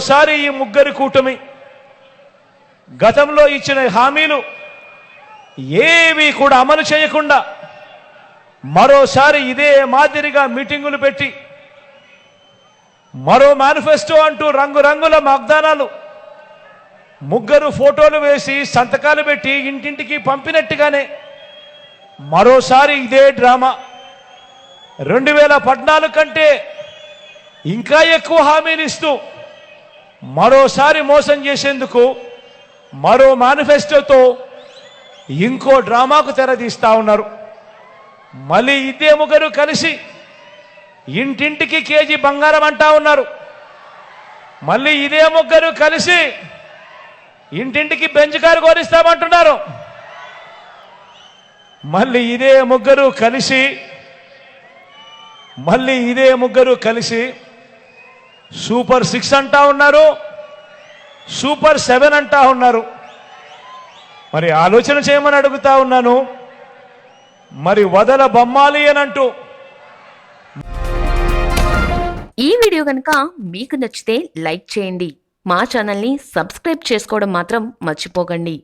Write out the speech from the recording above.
మరోసారి ఈ ముగ్గురి కూటమి గతంలో ఇచ్చిన హామీలు ఏవి కూడా అమలు చేయకుండా మరోసారి ఇదే మాదిరిగా మీటింగులు పెట్టి మరో మేనిఫెస్టో అంటూ రంగురంగుల వాగ్దానాలు ముగ్గురు ఫోటోలు వేసి సంతకాలు పెట్టి ఇంటింటికి పంపినట్టుగానే మరోసారి ఇదే డ్రామా. రెండు వేల పద్నాలుగు కంటే ఇంకా ఎక్కువ హామీలు ఇస్తూ మరోసారి మోసం చేసేందుకు మరో మేనిఫెస్టోతో ఇంకో డ్రామాకు తెరదీస్తా ఉన్నారు. మళ్ళీ ఇదే ముగ్గురు కలిసి ఇంటింటికి కేజీ బంగారం అంటా ఉన్నారు. మళ్ళీ ఇదే ముగ్గురు కలిసి ఇంటింటికి బెంచ్ కారు కోరిస్తామంటున్నారు మళ్ళీ ఇదే ముగ్గురు కలిసి మళ్ళీ ఇదే ముగ్గురు కలిసి సూపర్ సిక్స్ అంటా ఉన్నారు. సూపర్ సెవెన్ అంటా ఉన్నారు. మరి ఆలోచన చేయమని అడుగుతా ఉన్నాను. మరి వదల బొమ్మాలి అని అంటూ. ఈ వీడియో కనుక మీకు నచ్చితే లైక్ చేయండి. మా ఛానల్ని సబ్స్క్రైబ్ చేసుకోవడం మాత్రం మర్చిపోకండి.